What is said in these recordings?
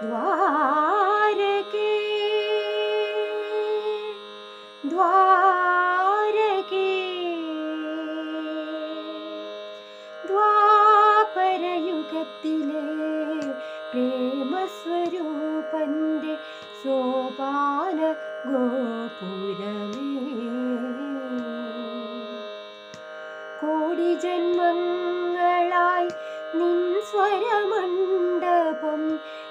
ദ്വാരകേ ദ്വാരകേ ദ്വാപരയുഗത്തിലെ പ്രേമസ്വരൂപന്റെ സോപാന ഗോപുരമേ കോടി ജന്മങ്ങളായി നിൻ സ്വരമണ്ഡപം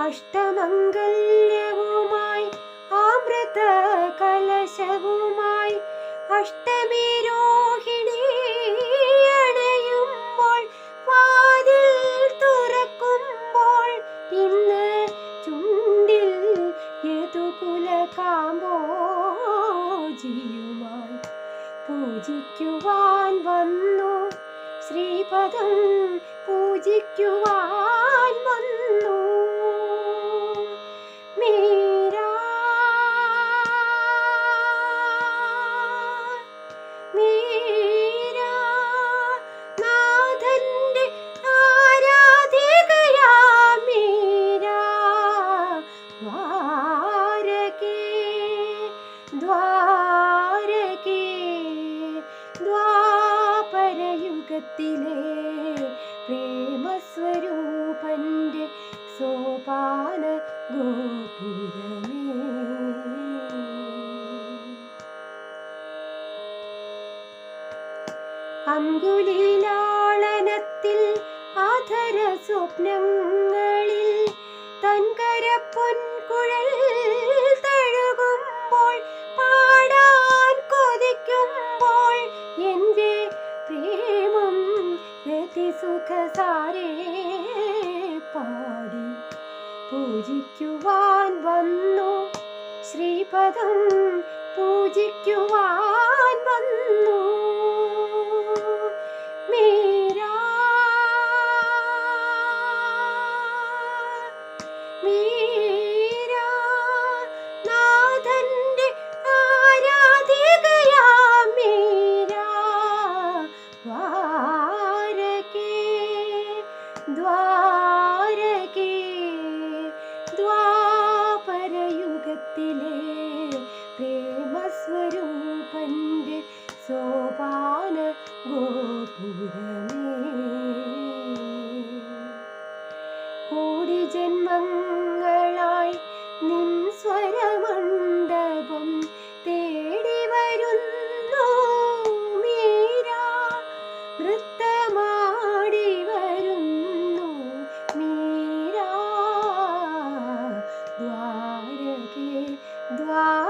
അഷ്ടമംഗല്യവുമായി അമൃത കലശവുമായി അഷ്ടമി രോഹിണി പൂജിക്കുവാൻ വന്നു. ശ്രീപദം പൂജിക്കുവാൻ ദ്വാപരയുഗത്തിലെ പ്രേമസ്വരൂപന്റെ സോപാന ഗോപുരമേ. അങ്കുലീലാളനത്തിൽ ആധര സ്വപ്നങ്ങളിൽ തൻകര പൊൻകുഴൽ തഴുകുമ്പോൾ പാടാൻ കൊതിക്കുമ്പോൾ രതിസുഖസാരേ പാടി പൂജിക്കുവാൻ വന്നു. ശ്രീപദം പൂജിക്കുവാൻ വന്നു. ദ്വാപരയുഗത്തിലെ പ്രേമസ്വരൂപന്റെ സോപാന ഗോപുരമേ. കോടി ജന്മങ്ങളായി Father.